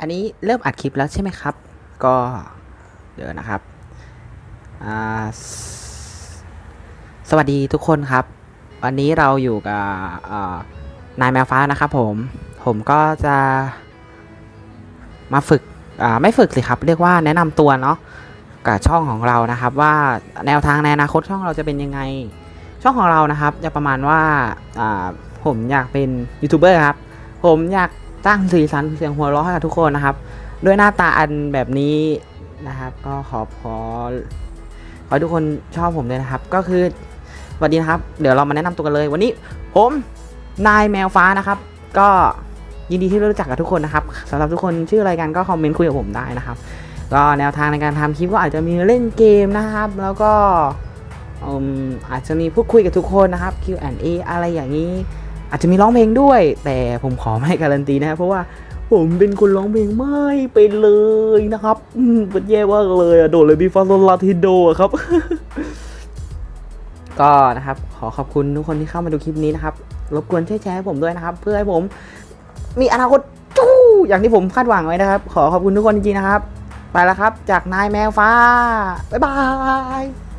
อันนี้เริ่มอัดคลิปแล้วใช่ไหมครับ ก็เดี๋ยวนะครับสวัสดีทุกคนครับ วันนี้เราอยู่กับนายแมวฟ้านะครับผม ผมก็จะมาฝึกไม่ฝึกสิครับ เรียกว่าแนะนำตัวเนาะกับช่องของเรานะครับว่าแนวทางในอนาคตช่องเราจะเป็นยังไง ช่องของเรานะครับ จะประมาณว่าผมอยากเป็นยูทูบเบอร์ครับ ผมอยาก สร้างสีสันเสียงหัวเราะให้กับทุกคนนะครับ ด้วยหน้าตาอันแบบนี้นะครับ ก็ขอขอขอให้ทุกคนชอบผมด้วยนะครับ ก็คือสวัสดีนะครับ เดี๋ยวเรามาแนะนำตัวกันเลย วันนี้ผมนายแมวฟ้านะครับ ก็ยินดีที่ได้รู้จักกับทุกคนนะครับสำหรับทุกคนชื่ออะไรกันก็คอมเมนต์คุยกับผมได้นะครับ ก็แนวทางในการทำคลิปก็อาจจะมีเล่นเกมนะครับ แล้วก็อาจจะมีพูดคุยกับทุกคนนะครับ Q&A อะไรอย่างนี้ อาจจะมีร้องเพลงด้วย แต่ผมขอไม่การันตีนะครับเพราะว่าผมเป็นคนร้องเพลงไม่เป็นเลยนะครับอืมเป็นแย่มากเลยอะโดดเลยบีฟาโซลาทิโดะครับ ก็นะครับ ขอขอบคุณทุกคนที่เข้ามาดูคลิปนี้นะครับ รบกวนช่วยแชร์ให้ผมด้วยนะครับ เพื่อให้ผม มีอนาคตจู้อย่างที่ผมคาดหวังไว้นะครับ ขอขอบคุณทุกคนจริงๆนะครับ ไปแล้วครับ จากนายแมวฟ้า บ๊ายบาย